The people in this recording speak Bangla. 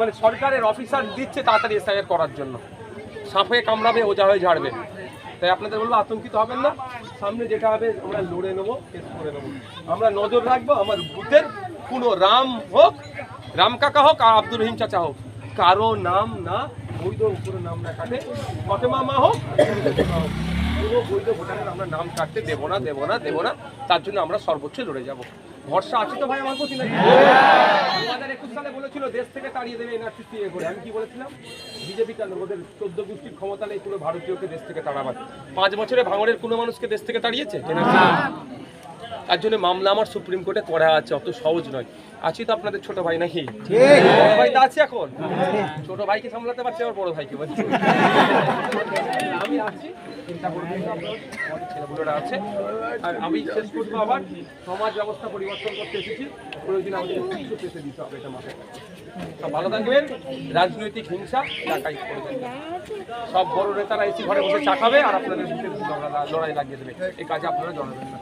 মানে সরকারের অফিসার দিচ্ছে তাড়াতাড়ি এসআইআর করার জন্য। সাপে কামড়াবে ওজা হয়ে ঝাড়বে। তাই আপনাদের বলব, আতঙ্কিত হবেন না। সামনে যেটা হবে, আমরা লড়ে নেব করে নেব। আমরা নজর রাখব, আমার বুথের কোনো রাম হোক, রাম কাকা হোক, আর আব্দুল রহিম চাচা হোক। কারও নাম না, বৈধ উপরে নাম না কাটে। ফতেমা মা হোক। কোনো বৈধ ভোটারের আমরা নাম কাটতে দেবো না দেবো না দেবো না। তার জন্য আমরা সর্বোচ্চ লড়ে যাব। ভরসা আছে তো ভাই আমার প্রতি বলেছিল দেশ থেকে তাড়িয়ে দেবে এনআরসি সিএ করে। আমি কি বলেছিলাম? বিজেপি কেন? ওদের চোদ্দ গোষ্ঠীর ক্ষমতা নেই পুরো ভারতীয়কে দেশ থেকে তাড়াবার। পাঁচ বছরে ভাঙড়ের কোনো মানুষকে দেশ থেকে তাড়িয়েছে? তার জন্য মামলা আমার সুপ্রিম কোর্টে করা আছে অত সহজ নয়। আছি তো আপনাদের ছোট ভাই নাকি? বড় ভাই তো আছে এখন। ছোট ভাইকে সামলাতে পারছি আমার বড় ভাইকে বলছি। আমি আছি চিন্তা করবেন না আপনারা, আমাদের ছেলেগুলোরা আছে। আর আমি শেষ করব আবার। সমাজ ব্যবস্থা পরিবর্তন করতে এসেছি। প্রয়োজন আমাদের কিছু পেতে দিতে হবে এটা মাথায় সব ভালো থাকবেন। রাজনৈতিক হিংসা টাকাই করবেন সব বড় নেতারা এসে ঘরে বসে চা খাবে আর আপনাদের লড়াই লাগিয়ে দেবে। এই কাজে আপনারা জড়াবেন না।